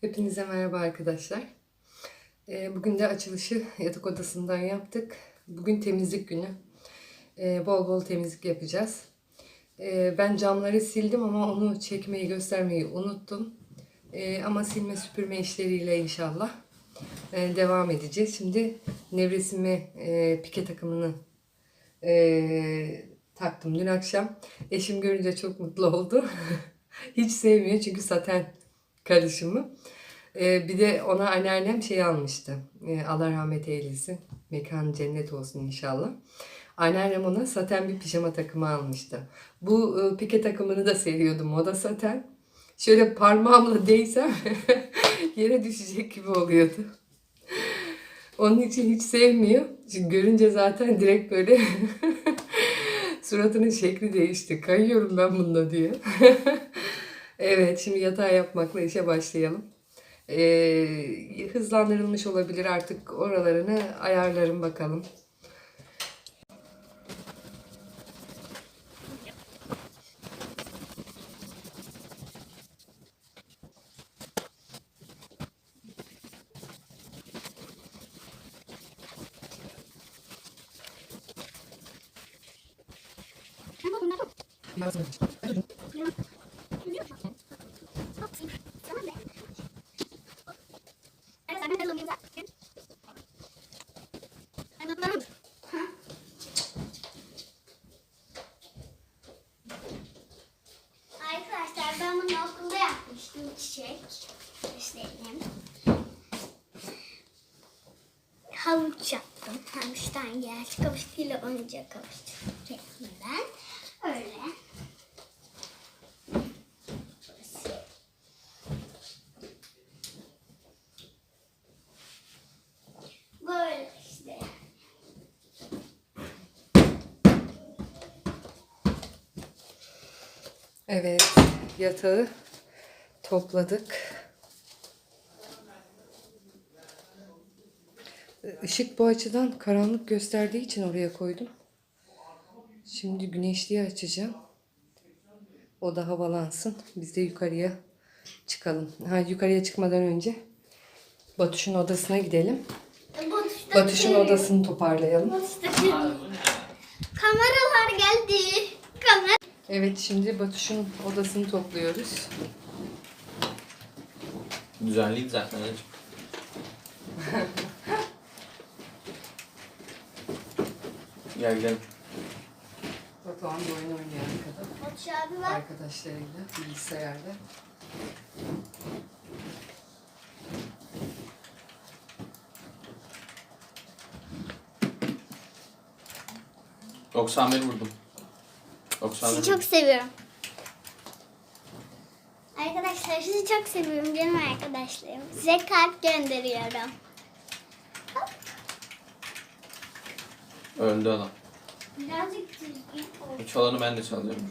Hepinize merhaba arkadaşlar. Ee, Bugün de açılışı yatak odasından yaptık. Bugün temizlik günü. Ee, Bol bol temizlik yapacağız. Ee, Ben camları sildim ama onu çekmeyi göstermeyi unuttum. Ama silme süpürme işleriyle inşallah e, devam edeceğiz. Şimdi nevresime e, pike takımını e, taktım dün akşam. Eşim görünce çok mutlu oldu. Hiç sevmiyor çünkü saten karışımı. Ee, bir de ona anneannem şey almıştı. Ee, Allah rahmet eylesin. Mekan cennet olsun inşallah. Anneannem ona saten bir pijama takımı almıştı. Bu e, pike takımını da seviyordum. O da saten. Şöyle parmağımla değsem yere düşecek gibi oluyordu. Onun için hiç sevmiyor. Çünkü görünce zaten direkt böyle suratının şekli değişti. Kayıyorum ben bununla diye. evet şimdi yatağı yapmakla işe başlayalım. Ee, hızlandırılmış olabilir artık oralarını ayarlarım bakalım. Arkadaşlar ben bunu okulda yapmıştım çiçek. Göstereyim. Havuç yaptım. Havuçtan gerçek havuç değil oyuncak havuç kesmeden. Öyle. Evet yatağı topladık. Işık bu açıdan karanlık gösterdiği için oraya koydum. Şimdi güneşliği açacağım. O da havalansın. Biz de yukarıya çıkalım. Ha, yukarıya çıkmadan önce Batuş'un odasına gidelim. Batışta Batuş'un odasını toparlayalım. Kameralar geldi. Kamera. Evet şimdi Batuş'un odasını topluyoruz. Düzenliydi zaten Gel gidelim. Batuhan da oyun oynuyor arkada. Batış abi var. Arkadaşlarıyla bilgisayarda. bir vurdum. 91 Sizi çok seviyorum. Arkadaşlar sizi çok seviyorum canım arkadaşlarım. Size kalp gönderiyorum. Öldü adam. Birazcık. Bu çalanı ben de çalıyorum.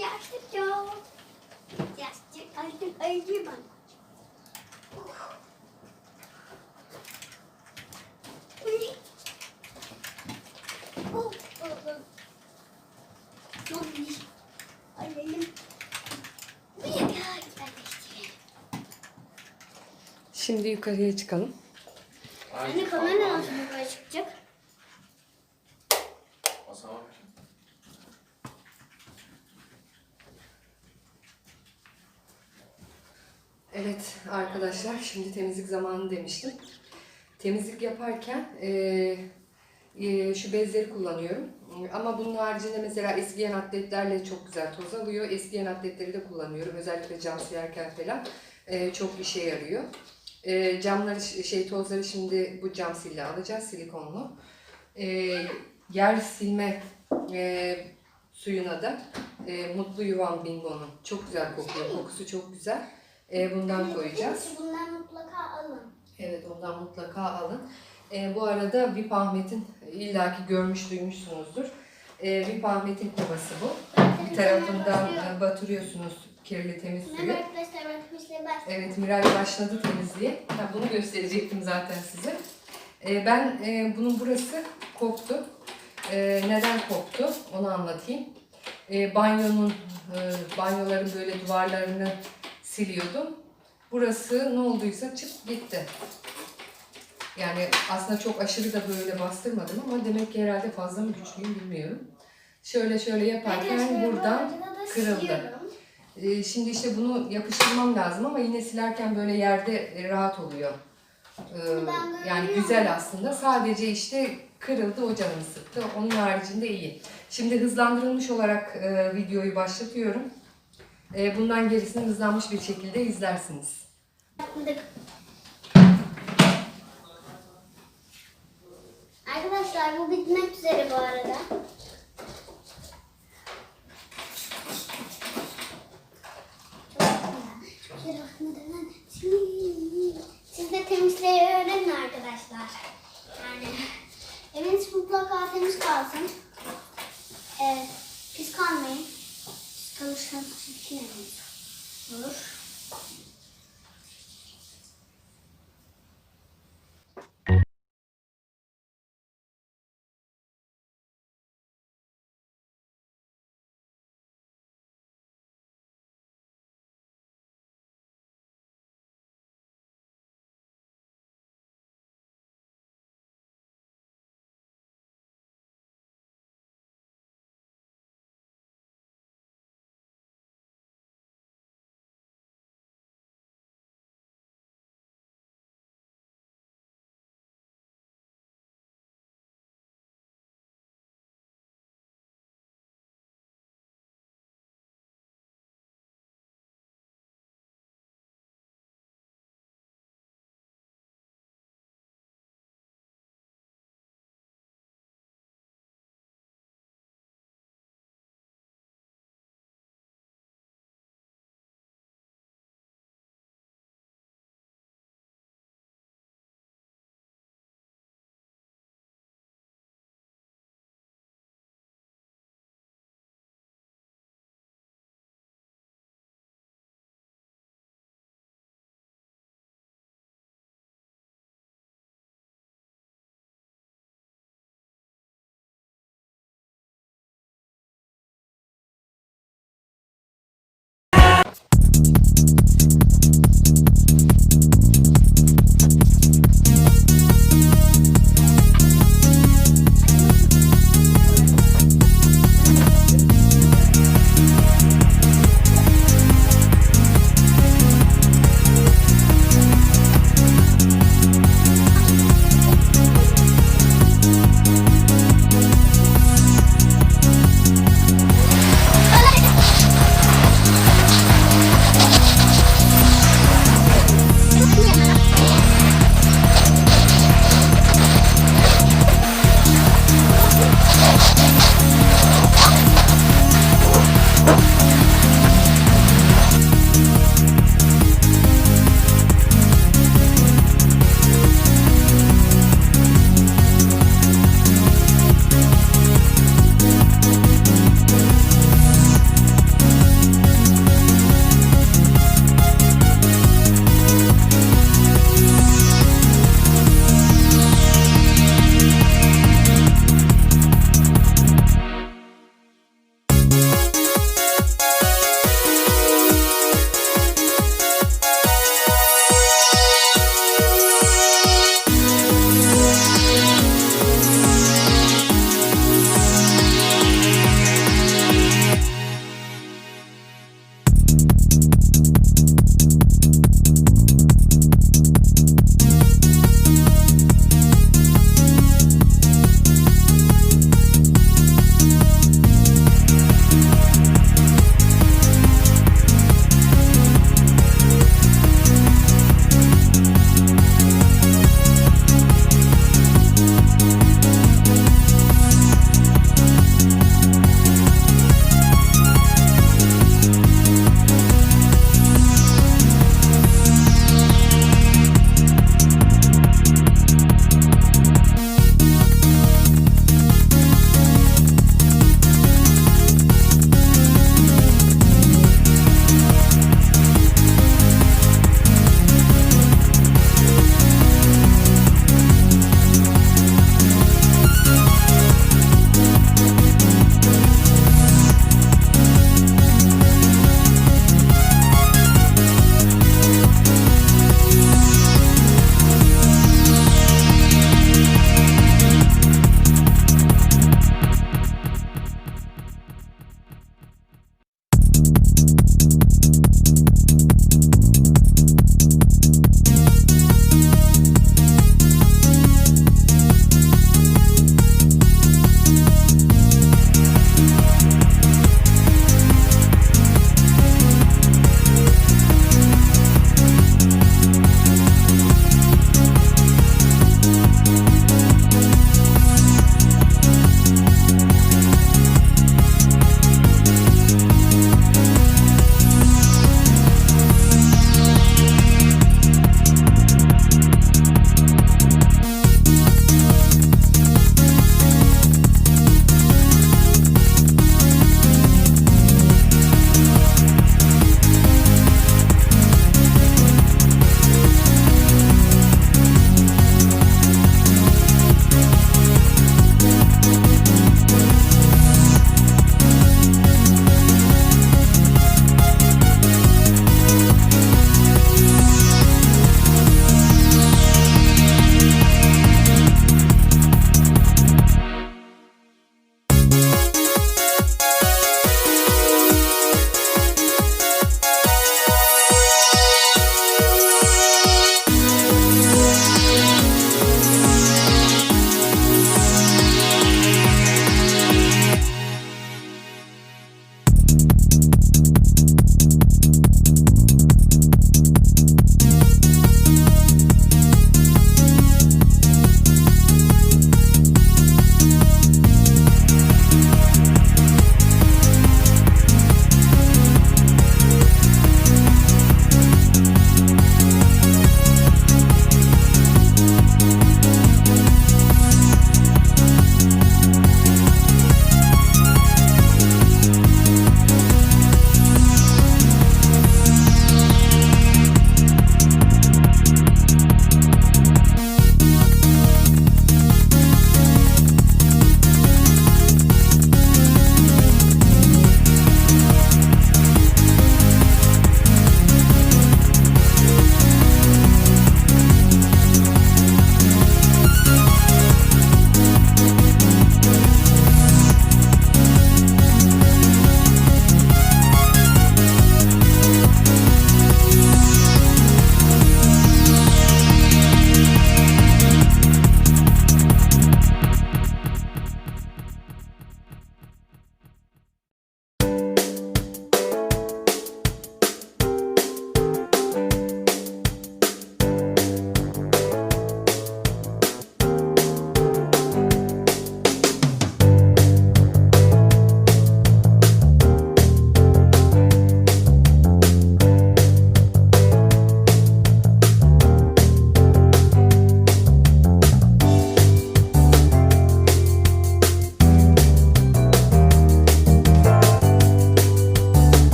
Yaşlı çok. Yaşlı artık acımam. Oh, oh, oh. Çok iyi. Alalım. Bir dakika, arkadaşlar. Şimdi yukarıya çıkalım. Anne kamera nasıl yukarı çıkacak? Evet arkadaşlar şimdi temizlik zamanı demiştim. Temizlik yaparken e, e, şu bezleri kullanıyorum. Ama bunun haricinde mesela eskiyen atletlerle çok güzel toz alıyor. Eskiyen atletleri de kullanıyorum. Özellikle cam silerken falan e, çok işe yarıyor. E, camları şey tozları şimdi bu cam sille alacağız silikonlu. E, yer silme e, suyuna da e, Mutlu Yuvam Bingo'nun çok güzel kokuyor. Kokusu çok güzel. E, bundan koyacağız. Bundan mutlaka alın. Evet ondan mutlaka alın. E, bu arada VIP Ahmet'in illaki görmüş duymuşsunuzdur. E, VIP Ahmet'in kovası bu. Bir tarafından batırıyorsunuz kirli temiz suyu. Arkadaşlar. Evet Miray başladı temizliğe. Ha, bunu gösterecektim zaten size. E, ben e, bunun burası koptu. E, neden koptu onu anlatayım. E, banyonun, e, banyoların böyle duvarlarını siliyordum. Burası ne olduysa çıt gitti. Yani aslında çok aşırı da böyle bastırmadım ama demek ki herhalde fazla mı güçlüyüm bilmiyorum. Şöyle şöyle yaparken bu buradan kırıldı. Ee, Şimdi işte bunu yapıştırmam lazım ama yine silerken böyle yerde e, rahat oluyor. Ee, Yani güzel aslında. Sadece işte kırıldı o canımı sıktı. Onun haricinde iyi. Şimdi hızlandırılmış olarak e, videoyu başlatıyorum. E, bundan gerisini hızlanmış bir şekilde izlersiniz. Arkadaşlar bu bitmek üzere bu arada. Siz de temizliği öğrenin arkadaşlar. Yani eviniz mutlaka temiz kalsın. Ee, pis kalmayın. Pis kalırsanız çirkin olur.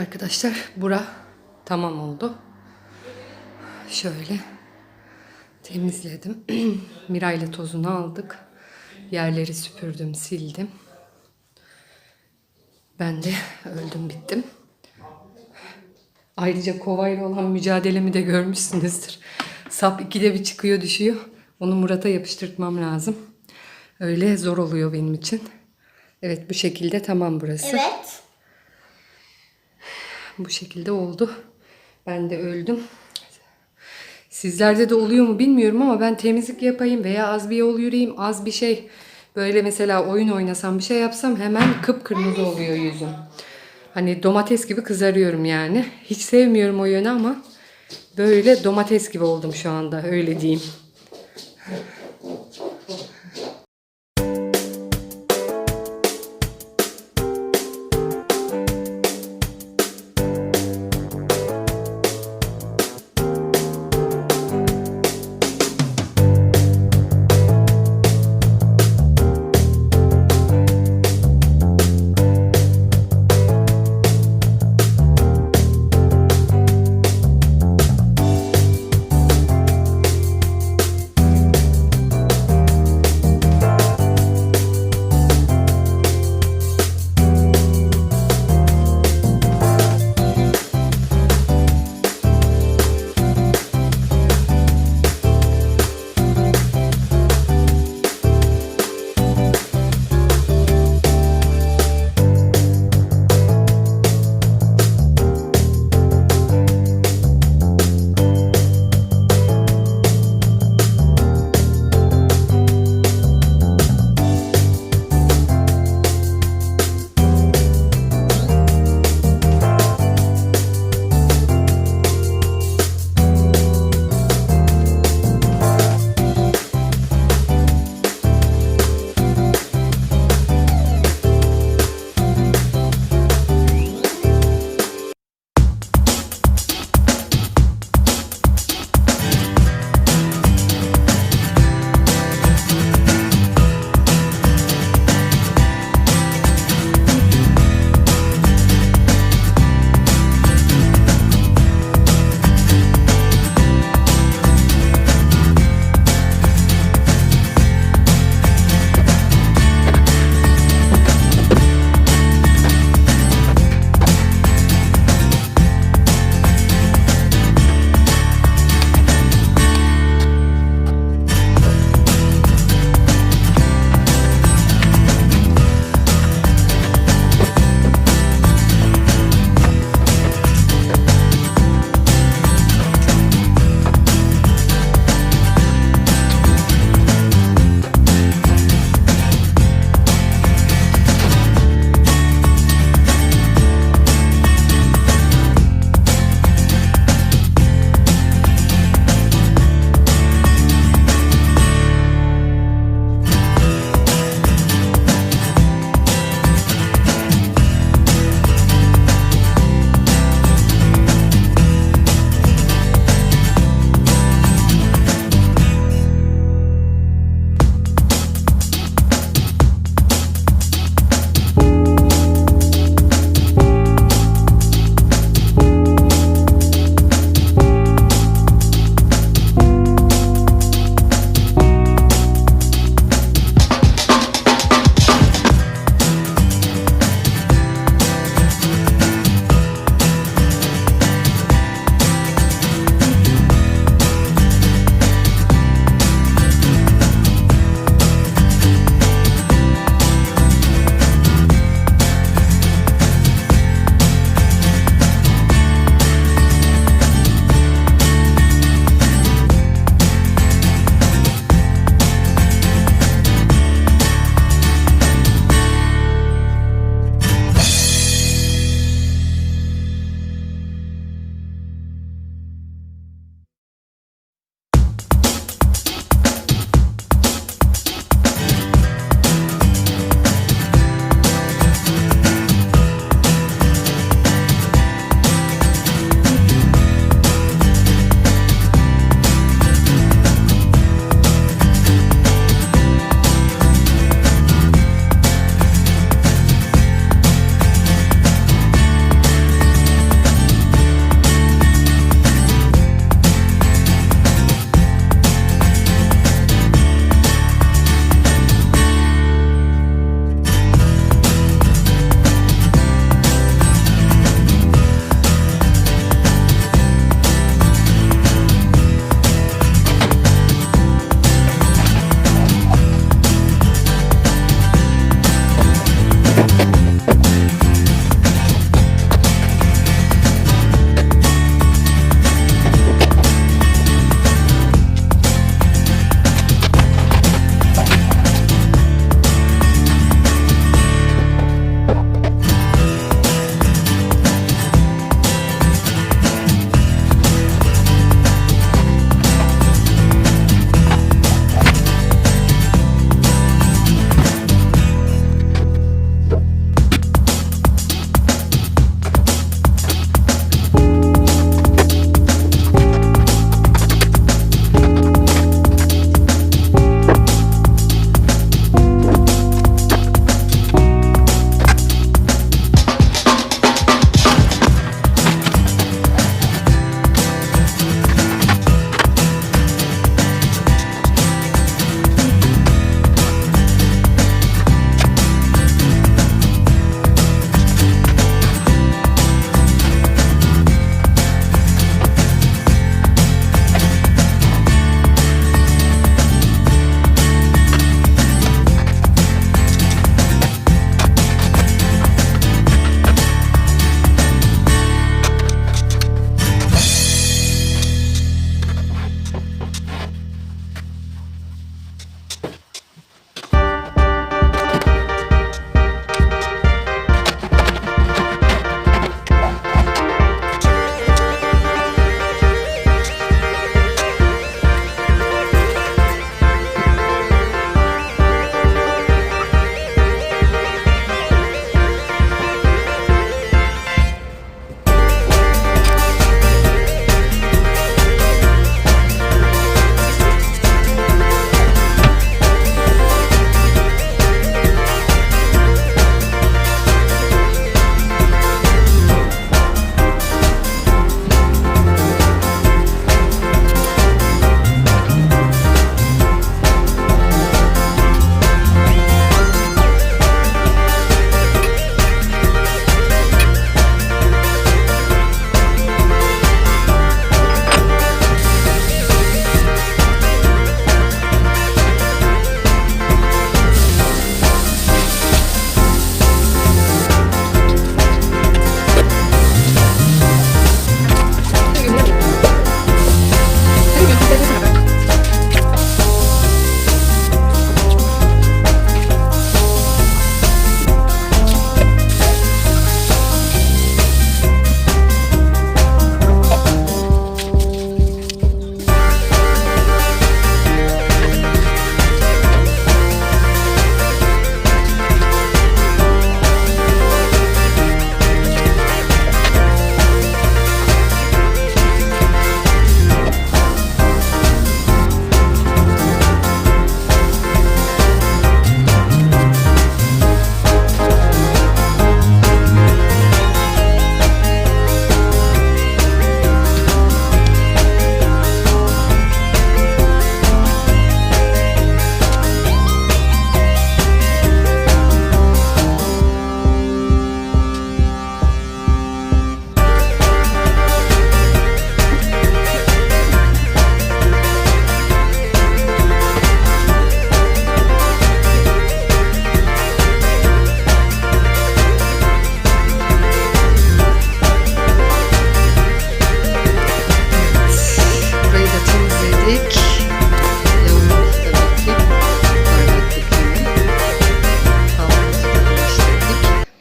Arkadaşlar bura tamam oldu. Şöyle temizledim. Mirayla tozunu aldık. Yerleri süpürdüm, sildim. Ben de öldüm bittim. Ayrıca kovayla olan mücadelemi de görmüşsünüzdür. Sap ikide bir çıkıyor düşüyor. Onu Murat'a yapıştırtmam lazım. Öyle zor oluyor benim için. Evet bu şekilde tamam burası. Evet. Bu şekilde oldu. Ben de öldüm. Sizlerde de oluyor mu bilmiyorum ama ben temizlik yapayım veya az bir yol yürüyeyim, az bir şey böyle mesela oyun oynasam bir şey yapsam hemen kıpkırmızı oluyor yüzüm. Hani domates gibi kızarıyorum yani. Hiç sevmiyorum o yönü ama böyle domates gibi oldum şu anda öyle diyeyim.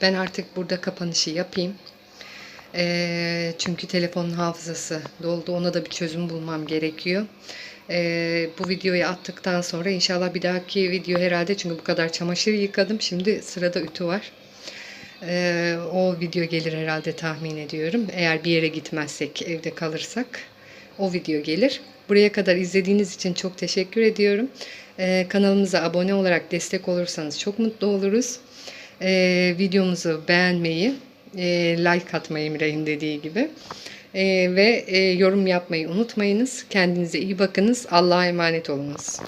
Ben artık burada kapanışı yapayım. Ee, çünkü telefonun hafızası doldu. Ona da bir çözüm bulmam gerekiyor. Ee, bu videoyu attıktan sonra inşallah bir dahaki video herhalde çünkü bu kadar çamaşır yıkadım. Şimdi sırada ütü var. Ee, o video gelir herhalde tahmin ediyorum. Eğer bir yere gitmezsek, evde kalırsak o video gelir. Buraya kadar izlediğiniz için çok teşekkür ediyorum. Ee, kanalımıza abone olarak destek olursanız çok mutlu oluruz. Ee, videomuzu beğenmeyi, e, like atmayı Miray'ın dediği gibi. Ee, ve e, yorum yapmayı unutmayınız. Kendinize iyi bakınız. Allah'a emanet olunuz.